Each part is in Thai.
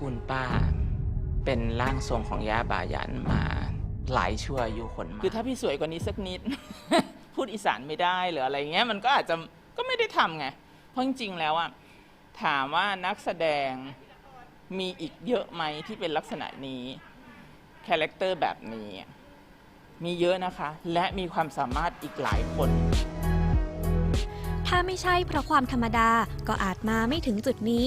กุลป้า เป็นร่างทรงของย่าบายันมาหลายชั่วอายุคนมาคือถ้าพี่สวยกว่านี้สักนิด พูดอีสานไม่ได้หรืออะไรเงี้ยมันก็อาจจะก็ไม่ได้ทำไง เพราะจริงๆแล้วอะถามว่านักแสดงมีอีกเยอะไหมที่เป็นลักษณะนี้คาแรคเตอร์แบบนี้ มีเยอะนะคะ และมีความสามารถอีกหลายคน ถ้าไม่ใช่เพราะความธรรมดาก็อาจมาไม่ถึงจุดนี้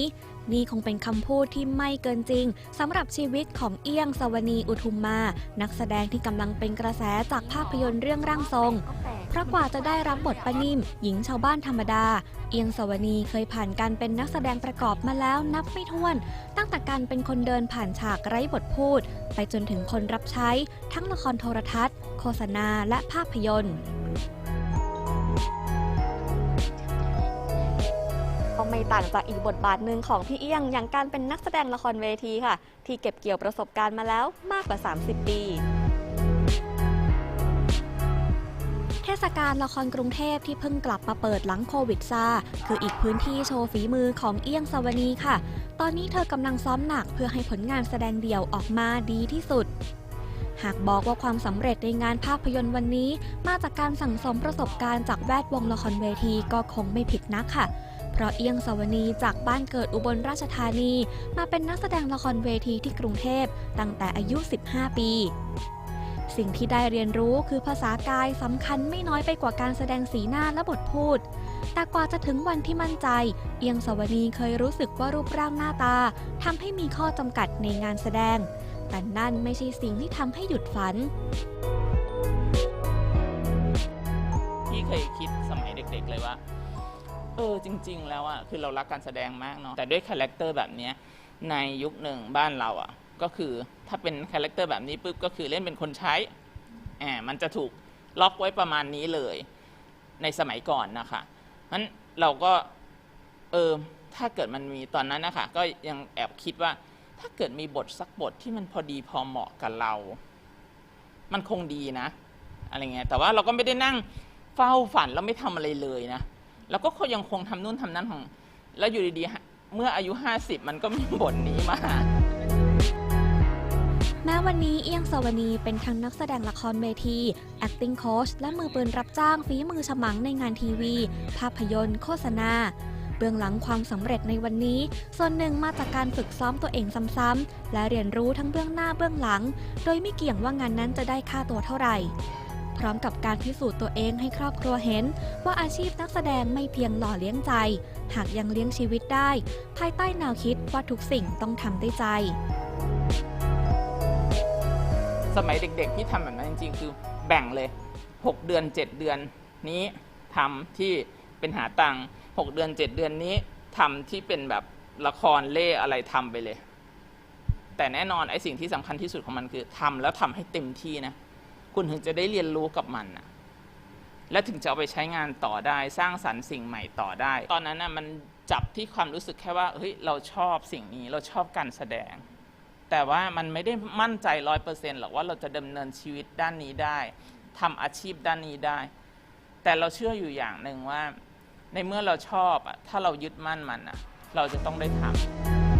นี่คงเป็นคำพูดที่ไม่เกินจริงสำหรับชีวิตของเอี้ยงสวนีอุทุมมา นักแสดงที่กำลังเป็นกระแสจากภาพยนตร์เรื่องร่างทรงเพราะกว่าจะได้รับบทปานิมหญิงชาวบ้านธรรมดา เอียงสวนีเคยผ่านการเป็นนักแสดงประกอบมาแล้วนับไม่ถ้วน ตั้งแต่การเป็นคนเดินผ่านฉากไร้บทพูด ไปจนถึงคนรับใช้ ทั้งละครโทรทัศน์ โฆษณาและภาพยนตร์ ก็ไม่ต่างจากอีกบทบาทหนึ่งของพี่เอี้ยง อย่างการเป็นนักแสดงละครเวทีค่ะ ที่เก็บเกี่ยวประสบการณ์มาแล้วมากกว่า 30 ปีเทศกาลละครกรุงเทพที่เพิ่งกลับมาเปิดหลังโควิดซาคืออีกพื้นที่โชว์ฝีมือของเอี้ยงสวนีค่ะ ตอนนี้เธอกำลังซ้อมหนักเพื่อให้ผลงานแสดงเดี่ยวออกมาดีที่สุด หากบอกว่าความสำเร็จในงานภาพยนตร์วันนี้ มาจากการสั่งสมประสบการณ์จากแวดวงละครเวทีก็คงไม่ผิดนักค่ะ เพราะเอียงสวนีจากบ้านเกิดอุบลราชธานี มาเป็นนักแสดงละครเวทีที่กรุงเทพตั้งแต่อายุ 15 ปี สิ่งที่ได้เรียนรู้คือภาษากายสำคัญไม่น้อยไปกว่าการแสดงสีหน้าและบทพูด แต่กว่าจะถึงวันที่มั่นใจ เอียงสวนีเคยรู้สึกว่ารูปร่างหน้าตาทำให้มีข้อจำกัดในงานแสดง แต่นั่นไม่ใช่สิ่งที่ทำให้หยุดฝันพี่เคยคิดสมัยเด็กๆเลยว่า เออจริง ๆ แล้วอะคือเรารักการแสดงมากเนาะแต่ด้วยคาแรคเตอร์แบบเนี้ยในยุคหนึ่งบ้านเราอะก็คือถ้าเป็นคาแรคเตอร์แบบนี้ปุ๊บก็คือเล่นเป็นคนใช้แอบมันจะถูกล็อกไว้ประมาณนี้เลย ในสมัยก่อนนะคะนั้นเราก็เออถ้าเกิดมันมีตอนนั้นนะคะก็ยังแอบคิดว่า ถ้าเกิดมีบทสักบทที่มันพอดีพอเหมาะกับเรา มันคงดีนะอะไรเงี้ยแต่ว่าเราก็ไม่ได้นั่งเฝ้าฝันแล้วไม่ทำอะไรเลยนะ แล้วก็เขายังคงทำนู่นทำนั่นของ แล้วอยู่ดีๆ เมื่ออายุ 50 มันก็มีบทนี้มาแม้วันนี้เอียงสวนีเป็นทั้งนักแสดงละครเวที acting coach และมือปืนรับจ้างฝีมือฉมังในงานทีวี ภาพยนตร์ โฆษณา เบื้องหลังความสำเร็จในวันนี้ ส่วนหนึ่งมาจากการฝึกซ้อมตัวเองซ้ำๆและเรียนรู้ทั้งเบื้องหน้าเบื้องหลัง โดยไม่เกี่ยงว่างานนั้นจะได้ค่าตัวเท่าไหร่ ร้อมกับการพิสูจน์ตัวเองให้ครอบครัวเห็น ว่าอาชีพนักแสดงไม่เพียงหล่อเลี้ยงใจ หากยังเลี้ยงชีวิตได้ ภายใต้แนวคิดว่าทุกสิ่งต้องทำด้วยใจ สมัยเด็กๆที่ทำแบบนั้นจริงๆ คือแบ่งเลย 6 เดือน 7 เดือนนี้ทำที่เป็นหาตังค์6เดือน 7 เดือนนี้ทำที่เป็นแบบละครเล่อะไรทำไปเลย แต่แน่นอนไอ้สิ่งที่สำคัญที่สุดของมันคือทำแล้วทำให้เต็มที่นะ คุณถึงจะได้เรียนรู้กับมันนะและถึงจะเอาไปใช้งานต่อได้สร้างสรรค์สิ่งใหม่ต่อได้ ตอนนั้นนะมันจับที่ความรู้สึกแค่ว่าเฮ้ยเราชอบสิ่งนี้เราชอบการแสดง แต่ว่ามันไม่ได้มั่นใจร้อยเปอร์เซ็นต์หรอกว่าเราจะดำเนินชีวิตด้านนี้ได้ทำอาชีพด้านนี้ได้ แต่เราเชื่ออยู่อย่างหนึ่งว่า ในเมื่อเราชอบอะถ้าเรายึดมั่นมันอะเราจะต้องได้ทำ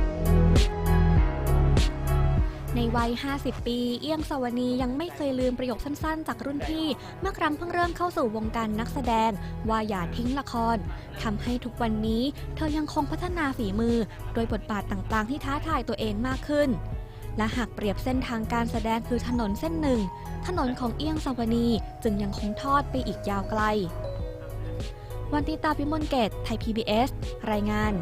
ในวัย 50 ปี เอี้ยงสวนียังไม่เคยลืมประโยคสั้นๆ จากรุ่นพี่ เมื่อครั้งเพิ่งเริ่มเข้าสู่วงการนักแสดง ว่าอย่าทิ้งละครทำให้ทุกวันนี้ เธอยังคงพัฒนาฝีมือ โดยบทบาทต่างๆ ที่ท้าทายตัวเองมากขึ้น และหากเปรียบเส้นทางการแสดงคือถนนเส้นหนึ่ง ถนนของเอี้ยงสวนีจึงยังคงทอดไปอีกยาวไกล วันติตาพิมลเกตไทย PBS รายงาน